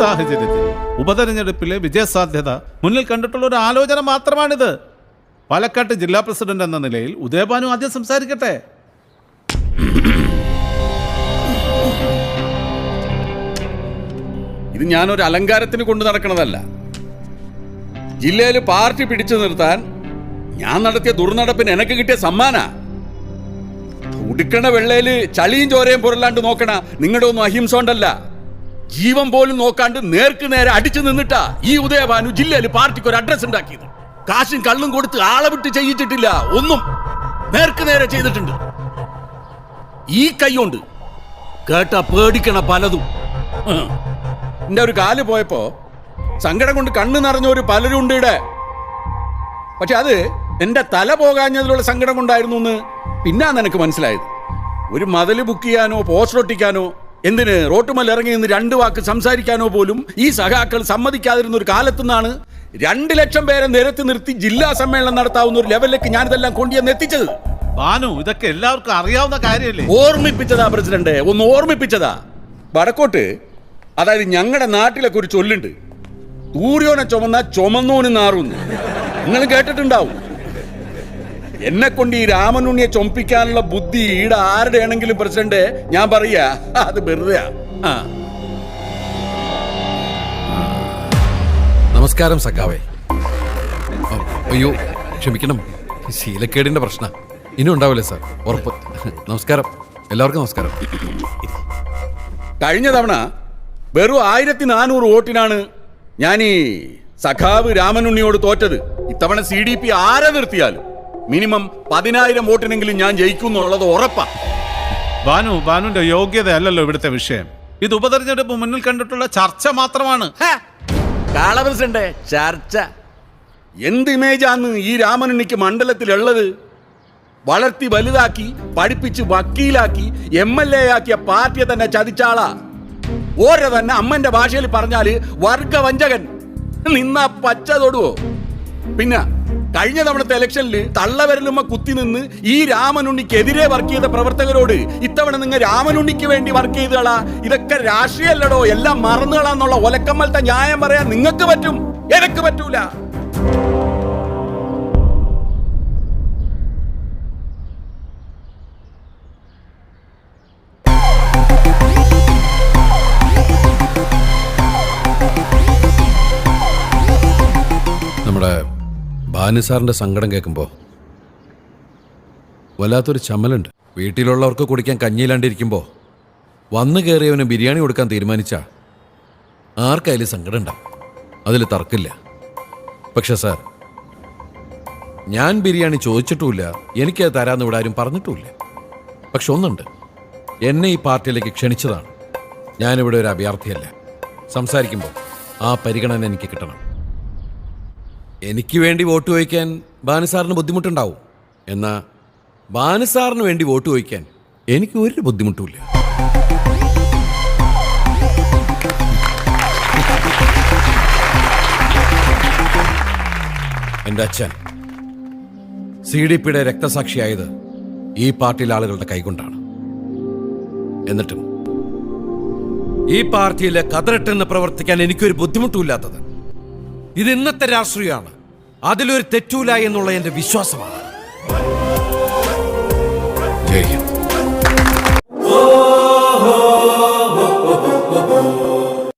സാഹചര്യത്തിൽ ഉപതെരഞ്ഞെടുപ്പിലെ വിജയസാധ്യത മുന്നിൽ കണ്ടിട്ടുള്ള ഒരു ആലോചന മാത്രമാണിത്. പാലക്കാട്ട് ജില്ലാ പ്രസിഡന്റ് എന്ന നിലയിൽ ഉദയഭാനു ആദ്യം സംസാരിക്കട്ടെ. ഇത് ഞാനൊരു അലങ്കാരത്തിന് കൊണ്ടു നടക്കണതല്ല. ജില്ലയിൽ പാർട്ടി പിടിച്ചു നിർത്താൻ ഞാൻ നടത്തിയ ദുർനടപ്പിന് എനിക്ക് കിട്ടിയ സമ്മാന. ഉടുക്കണ വെള്ളയിൽ ചളിയും ചോരയും പുരല്ലാണ്ട് നോക്കണ നിങ്ങളുടെ ഒന്നും അഹിംസ ഉണ്ടല്ല ജീവൻ പോലും നോക്കാണ്ട് നേർക്ക് നേരെ അടിച്ചു നിന്നിട്ടാ ഈ ഉദയഭാനു ജില്ലയിൽ പാർട്ടിക്ക് ഒരു അഡ്രസ് ഉണ്ടാക്കിയത്. കാശും കള്ളും കൊടുത്ത് ആളെ വിട്ട് ചെയ്യിച്ചിട്ടില്ല ഒന്നും നേർക്ക് നേരെ ചെയ്തിട്ടുണ്ട്. ഈ കൈയുണ്ട് കേട്ട പേടിക്കണ പലതും. എന്റെ ഒരു കാൽ പോയപ്പോ സങ്കടം കൊണ്ട് കണ്ണു ഒരു പലരും ഉണ്ട് ഇവിടെ. പക്ഷെ അത് എന്റെ തല പോകാഞ്ഞതിലുള്ള സങ്കടം കൊണ്ടായിരുന്നു എന്ന് പിന്നാന്ന് എനിക്ക് മനസ്സിലായത്. ഒരു മതൽ ബുക്ക് ചെയ്യാനോ പോസ്റ്റർ ഒട്ടിക്കാനോ എന്തിന്? റോട്ടുമല്ല ഇറങ്ങി നിന്ന് രണ്ട് വാക്ക് സംസാരിക്കാനോ പോലും ഈ സഖാക്കൾ സമ്മതിക്കാതിരുന്ന ഒരു കാലത്തുനിന്നാണ് രണ്ട് ലക്ഷം പേരെ നിരത്തി നിർത്തി ജില്ലാ സമ്മേളനം നടത്താവുന്ന ഒരു ലെവലിലേക്ക് ഞാനിതെല്ലാം കൊണ്ടുവന്ന് എത്തിച്ചത്. ബാനു ഇതൊക്കെ എല്ലാവർക്കും അറിയാവുന്ന കാര്യമല്ലേ? ഓർമ്മിപ്പിച്ചതാ പ്രസിഡന്റ്. ഒന്ന് ഓർമ്മിപ്പിച്ചതാ. വടക്കോട്ട് അതായത് ഞങ്ങളുടെ നാട്ടിലൊക്കെ ഒരു ചൊല്ലുണ്ട്. ഊര്യോനെ ചുമന്ന ചുമന്നോന് നാറുന്നു. നിങ്ങൾ കേട്ടിട്ടുണ്ടാവും. എന്നെ കൊണ്ട് ഈ രാമനുണ്ണിയെ ചൊമ്പിക്കാനുള്ള ബുദ്ധി ഈടെ ആരുടെ ആണെങ്കിലും പ്രസിഡന്റ്? ഞാൻ പറയാ അത് വെറുതെ നമസ്കാരം സഖാവേ. അയ്യോ ക്ഷമിക്കണം. ശീലക്കേടിന്റെ പ്രശ്ന. ഇനി ഉണ്ടാവില്ലേ സാർ. ഉറപ്പ്. നമസ്കാരം. എല്ലാവർക്കും നമസ്കാരം. കഴിഞ്ഞ തവണ വെറും ആയിരത്തി നാനൂറ് വോട്ടിനാണ് ഞാൻ ഈ സഖാവ് രാമനുണ്ണിയോട് തോറ്റത്. ഇത്തവണ സി ഡി പി ആരെ നിർത്തിയാലും? മിനിമം പതിനായിരം വോട്ടിനെങ്കിലും ഞാൻ ജയിക്കും എന്നുള്ളത് ഉറപ്പാ. ബാനു ബാനുന്റെ യോഗ്യത അല്ലല്ലോ ഇവിടുത്തെ വിഷയം. ഇത് ഉപതെരഞ്ഞെടുപ്പ് മുന്നിൽ കണ്ടിട്ടുള്ള ചർച്ച മാത്രമാണ്. കാളപ്രസിഡന്റ് ചർച്ച. എന്ത് ഇമേജാന്ന് ഈ രാമനുണ്ണിക്ക് മണ്ഡലത്തിലുള്ളത്? വളർത്തി വലുതാക്കി പഠിപ്പിച്ച് വക്കീലാക്കി എം എൽ എ ആക്കിയ പാർട്ടിയെ തന്നെ ചതിച്ചാളാ. ഓരോ തന്നെ അമ്മന്റെ ഭാഷയിൽ പറഞ്ഞാൽ വർഗവഞ്ചകൻ. നിന്നാ പച്ച തൊടുവോ? പിന്നെ കഴിഞ്ഞ തവണത്തെ ഇലക്ഷനിൽ തള്ളവരലുമ്മ കുത്തി നിന്ന് ഈ രാമനുണ്ണിക്കെതിരെ വർക്ക് ചെയ്ത പ്രവർത്തകരോട് ഇത്തവണ നിങ്ങൾ രാമനുണ്ണിക്ക് വേണ്ടി വർക്ക് ചെയ്തുകളാ ഇതൊക്കെ രാഷ്ട്രീയല്ലടോ എല്ലാം മറന്നുകളാന്നുള്ള ഒലക്കമ്മലത്തെ ന്യായം പറയാൻ നിങ്ങൾക്ക് പറ്റും. എനിക്ക് പറ്റൂല. ഭാനു സാറിന്റെ സങ്കടം കേൾക്കുമ്പോൾ വല്ലാത്തൊരു ചമ്മലുണ്ട് വീട്ടിലുള്ളവർക്ക് കുടിക്കാൻ കഞ്ഞിയിലാണ്ടിരിക്കുമ്പോൾ വന്നു കയറിയവന് ബിരിയാണി കൊടുക്കാൻ തീരുമാനിച്ച ആർക്കായാലും സങ്കടം ഉണ്ടാവും അതിൽ തർക്കില്ല പക്ഷെ സാർ ഞാൻ ബിരിയാണി ചോദിച്ചിട്ടുമില്ല. എനിക്കത് തരാമെന്ന് ഇവിടെ ആരും പറഞ്ഞിട്ടുമില്ല. പക്ഷെ ഒന്നുണ്ട്. എന്നെ ഈ പാർട്ടിയിലേക്ക് ക്ഷണിച്ചതാണ്. ഞാനിവിടെ ഒരു അഭ്യർത്ഥിയല്ല. സംസാരിക്കുമ്പോൾ ആ പരിഗണന എനിക്ക് കിട്ടണം. എനിക്ക് വേണ്ടി വോട്ട് ചോദിക്കാൻ ബാനുസാറിന് ബുദ്ധിമുട്ടുണ്ടാവും. എന്നാ ബാനുസാറിന് വേണ്ടി വോട്ട് ചോദിക്കാൻ എനിക്ക് ഒരു ബുദ്ധിമുട്ടുമില്ല. എന്റെ അച്ഛൻ സി ഡി പിയുടെ രക്തസാക്ഷിയായത് ഈ പാർട്ടിയിലെ ആളുകളുടെ കൈകൊണ്ടാണ്. എന്നിട്ടും ഈ പാർട്ടിയിലെ കതറിട്ടെന്ന് പ്രവർത്തിക്കാൻ എനിക്കൊരു ബുദ്ധിമുട്ടുമില്ലാത്തത്. ഇത് ഇന്നത്തെ രാഷ്ട്രീയമാണ്. അതിലൊരു തെറ്റൂല എന്നുള്ള എന്റെ വിശ്വാസമാണ്.